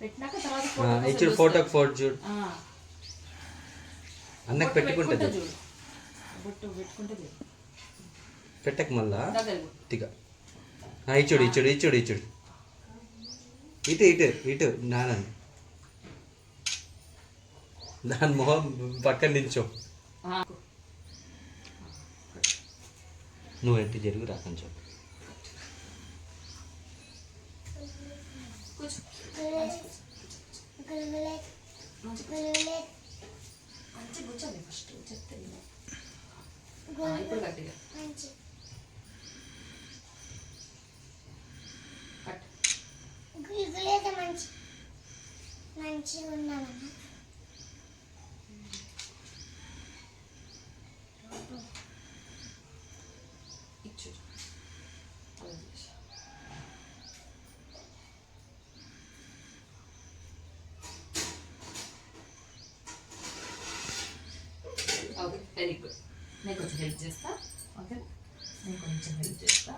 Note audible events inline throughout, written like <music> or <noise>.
పెట్టినాక తర్వాత ఇచ్చుడు చూస్తా. ఫోటోకి ఫోటో చూడు. అన్నకు పెట్టుకుంటుంది పెట్టుకుంటా చూడు. బొట్టు పెట్టుకుంటే చూడు. పెట్టక మళ్ళా? ఆ, ఇచ్చుడు ఇచ్చుడు ఇచ్చుడు ఇచ్చుడు ఇటు ఇటు ఇటు నాన్న దాని మొహం పక్కన నించో. నువ్వు ఎట్టి జరుగు రా కొంచెం కూర్చో మంచి మంచి కూర్చోండి ఫస్ట్ చెప్తే విను. ఆ, ఇప్పుడు గట్టిగా కట్ మంచి మంచిగా ఉన్నామన్నా ఇచ్చు అలా చేసి. ఓకే వెరీ గుడ్ నేను కొంచెం హెల్ప్ చేస్తా ఓకే నేను కొంచెం హెల్ప్ చేస్తా.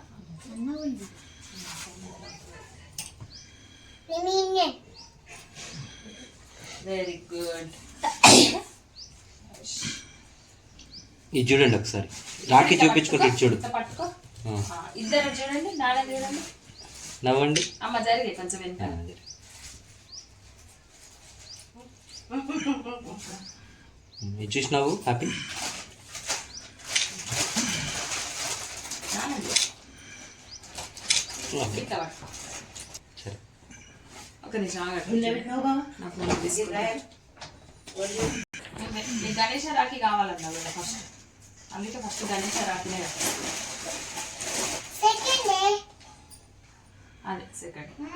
వెరీ గుడ్ ఇది చూడండి ఒకసారి. రాఖీ చూపించుకుంటే ఇటు చూడు. పట్టుకో. ఇద్దరు చూడండి నాన్న చూడండి. నవ్వండి. అమ్మ జరిగే కొంచెం వెనుక. ఇది <laughs> చూసినావు? హ్యాపీ నాన్న చూడు. ఓకే ఇట్లా పట్టుకో సరే ఒక నిమిషం గణేష రాఖీ కావాలన్నా వీళ్ళ ఫస్ట్. అందుకే ఫస్ట్ గణేష రాఖీనే అదే సెకండ్ కాదు.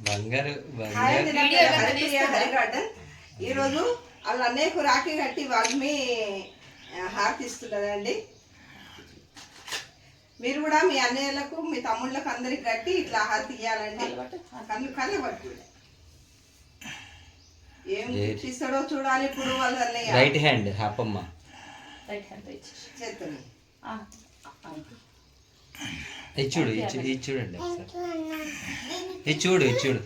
బంగారు హాయ్ బంగారు. ఈరోజు వాళ్ళ అన్నయ్యకు రాఖీ కట్టి వాళ్ళని హారతి ఇస్తున్నదండి. మీరు కూడా మీ అన్నయ్యలకు మీ తమ్ముళ్ళకు అందరికి కట్టి ఇట్లా హారతి ఇవ్వాలండి కళ్ళు కళ్ళు పట్టు ఏం ఇస్తాడో చూడాలి ఇప్పుడు వాళ్ళ అన్నయ్య. రైట్ హ్యాండ్ హ్యాపమ్మ రైట్ హ్యాండ్ ఇచ్చేసి చేతుని ఆ, ఆ. ఇది చూడు చూడండి ఒకసారి. అన్న ఇది చూడు ఇది చూడు.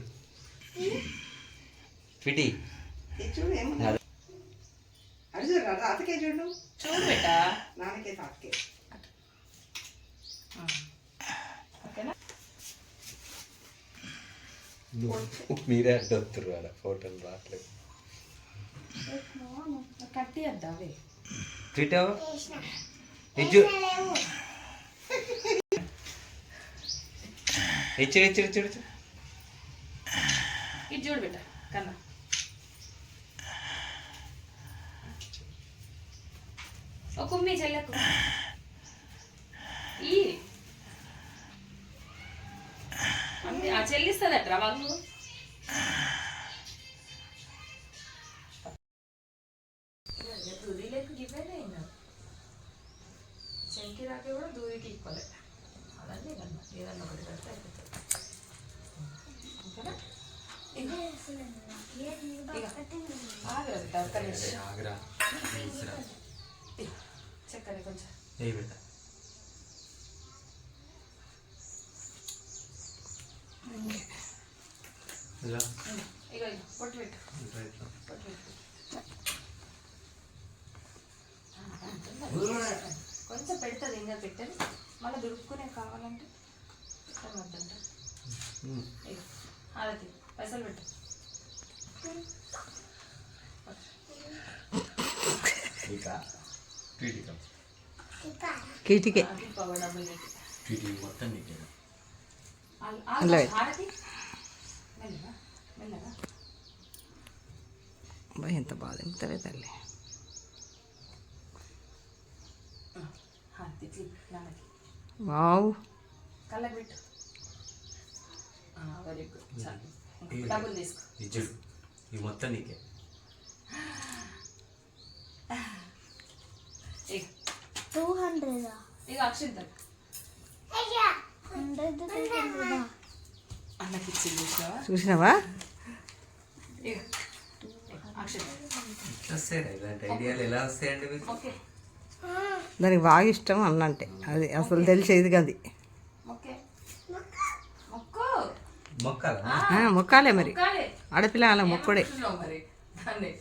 ఫిటి ఇది చూడు ఏమన్నా అది చూడు తాతకే చూడు. చూడు బేటా. నాన్నకే తాతకే. ఆ. ఓకేనా? మీరే అడ్డొత్తురు ఆడ ఫోటోలు రావట్లేదు. కట్టి వద్దా అవి ఫిటో చేసిన ఇది చూ లేవు ఇచ్చుడు ఇచ్చుడు ఇచ్చుడు ఇచ్చుడు. ఇది చూడు బేటా కన్నా. ఒక కుమ్మి చెల్లెకు. ఈ. అంతే ఆ చెల్లిస్తుందట వాళ్ళు చెంకి రాకే కూడా దూరికి ఈక్వలే అదన్నీ ఏదన్నా ఏదన్నా ఒకటి అయిపోతుంది ఓకేనా ఆగరా చక్కెర కొంచెం. ఏయ్ బిడ్డ ఇలా? ఇక ఇక పొట్టు పెట్టు. ఇట్లా ఇట్లా. పొట్టు పెట్టు. కొంచెం పెడుతుంది ఇంకా పెట్టని మళ్ళీ దుడుక్కునే కావాలంటే హారతి పైసలు పెట్టు. ఇక కీటికే అది పవర్ డబ్బులు పెట్టి పీటి మొత్తం నీకే ఆగు, అలా ఆగు, హారతి మెల్లగా మెల్లగా అబ్బా ఎంత బాధ ఎంతవే తల్లి హారతి క్లిప్ నాన్నకి వావ్ కళ్ళకి పెట్టు వెరీ గుడ్ చాలు డబ్బులు తీసుకో ఇచ్చుడు ఇది మొత్తం నీకే ఇక టూ హండ్రెడ్? ఇక అన్నకి ఇచ్చింది చూసినావా? ఆ దానికి బాగా ఇష్టం అన్నంటే. అది అసలు తెలిసేది కాదు. మొక్కే. మొక్కు. మొక్కల? మరి. మొక్కాలి. ఆడపిల్ల అలా మొక్కడే. దాన్ని.